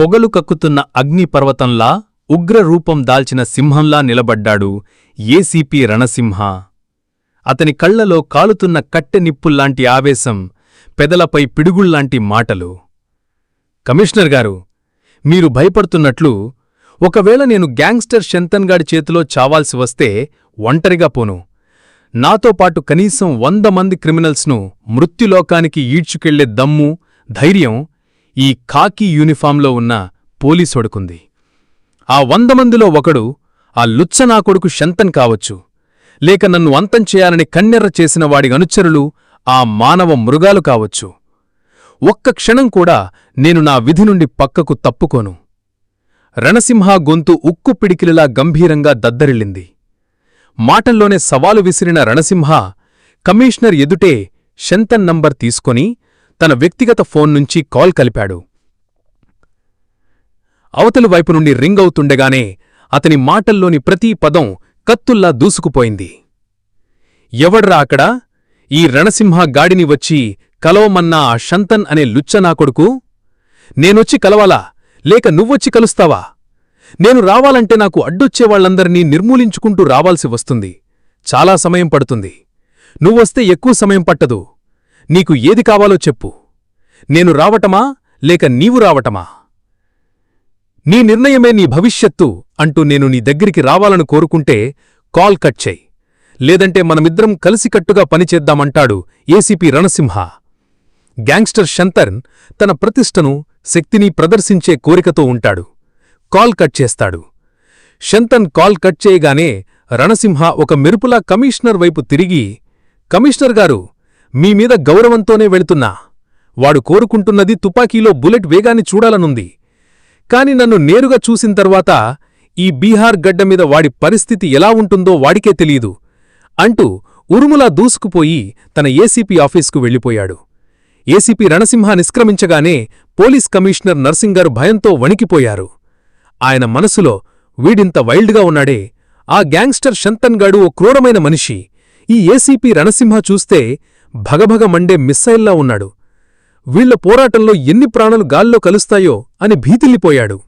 పొగలు కక్కుతున్న అగ్నిపర్వతంలా ఉగ్రరూపం దాల్చిన సింహంలా నిలబడ్డాడు ఏసీపీ రణసింహ. అతని కళ్ళలో కాలుతున్న కట్టె నిప్పుల్లాంటి ఆవేశం పెదలపై పిడుగుళ్ళాంటి మాటలు. కమిషనర్ గారు మీరు భయపడుతున్నట్లు ఒకవేళ నేను గ్యాంగ్స్టర్ శంతన్గాడి చేతిలో చావాల్సి వస్తే ఒంటరిగా పోను. నాతో పాటు కనీసం వంద మంది క్రిమినల్స్ను మృత్యులోకానికి ఈడ్చుకెళ్ళే దమ్ము ధైర్యం ఈ ఖాకీ యూనిఫాంలో ఉన్న పోలీసోడుకుంది ఆ వంద మందిలో ఒకడు ఆ లుచ్చ నా కొడుకు శంతన్ కావచ్చు. లేక నన్ను అంతం చేయాలని కన్నెర్ర చేసిన వాడి అనుచరులు ఆ మానవ మృగాలు కావచ్చు. ఒక్క క్షణం కూడా నేను నా విధి నుండి పక్కకు తప్పుకోను. రణసింహ గొంతు ఉక్కు పిడికిలిలా గంభీరంగా దద్దరిల్లింది. మాటల్లోనే సవాలు విసిరిన రణసింహ కమిషనర్ ఎదుటే శంతన్ నంబర్ తీసుకొని తన వ్యక్తిగత ఫోన్ నుంచి కాల్ కలిపాడు. అవతలి వైపు నుండి రింగ్ అవుతుండగానే అతని మాటల్లోని ప్రతి పదం కత్తుల్లా దూసుకుపోయింది. ఎవడ్రా అక్కడ? ఈ రణసింహ గాడిని వచ్చి కలవమన్నా ఆ శంతన్ అనే లుచ్చనా కొడుకు? నేనొచ్చి కలవాలా? లేక నువ్వొచ్చి కలుస్తావా? నేను రావాలంటే నాకు అడ్డొచ్చేవాళ్ళందరినీ నిర్మూలించుకుంటూ రావాల్సి వస్తుంది. చాలా సమయం పడుతుంది. నువ్వొస్తే ఎక్కువ సమయం పట్టదు. నీకు ఏది కావాలో చెప్పు. నేను రావటమా? లేక నీవు రావటమా? నీ నిర్ణయమే నీ భవిష్యత్తు అంటూ నేను నీ దగ్గరికి రావాలను కోరుకుంటే కాల్ కట్ చెయ్యి లేదంటే మనమిద్దరం కలిసికట్టుగా పనిచేద్దామంటాడు ఏసీపీ రణసింహ. గ్యాంగ్స్టర్ శంతర్న్ తన ప్రతిష్టను శక్తిని ప్రదర్శించే కోరికతో ఉంటాడు. కాల్ కట్ చేస్తాడు. శంతన్ కాల్ కట్ చేయగానే రణసింహ ఒక మెరుపులా కమిషనర్ వైపు తిరిగి కమిషనర్ గారు మీమీద గౌరవంతోనే వెళుతున్నా. వాడు కోరుకుంటున్నది తుపాకీలో బుల్లెట్ వేగాన్ని చూడాలనుంది. కాని నన్ను నేరుగా చూసిన తర్వాత ఈ బీహార్ గడ్డ మీద వాడి పరిస్థితి ఎలా ఉంటుందో వాడికే తెలీదు. అంటూ ఉరుములా దూసుకుపోయి తన ఏసీపీ ఆఫీస్కు వెళ్ళిపోయాడు. ఏసీపీ రణసింహ నిష్క్రమించగానే పోలీస్ కమిషనర్ నర్సింగారు భయంతో వణికిపోయారు. ఆయన మనసులో వీడింత వైల్డ్గా ఉన్నాడే. ఆ గ్యాంగ్స్టర్ శంతన్గాడు ఓ క్రూరమైన మనిషి. ఈ ఏసీపీ రణసింహ చూస్తే భగభగ మండే మిస్సైల్లా ఉన్నాడు. వీళ్ళ పోరాటంలో ఎన్ని ప్రాణాలు గాల్లో కలుస్తాయో అని భీతిల్లిపోయాడు.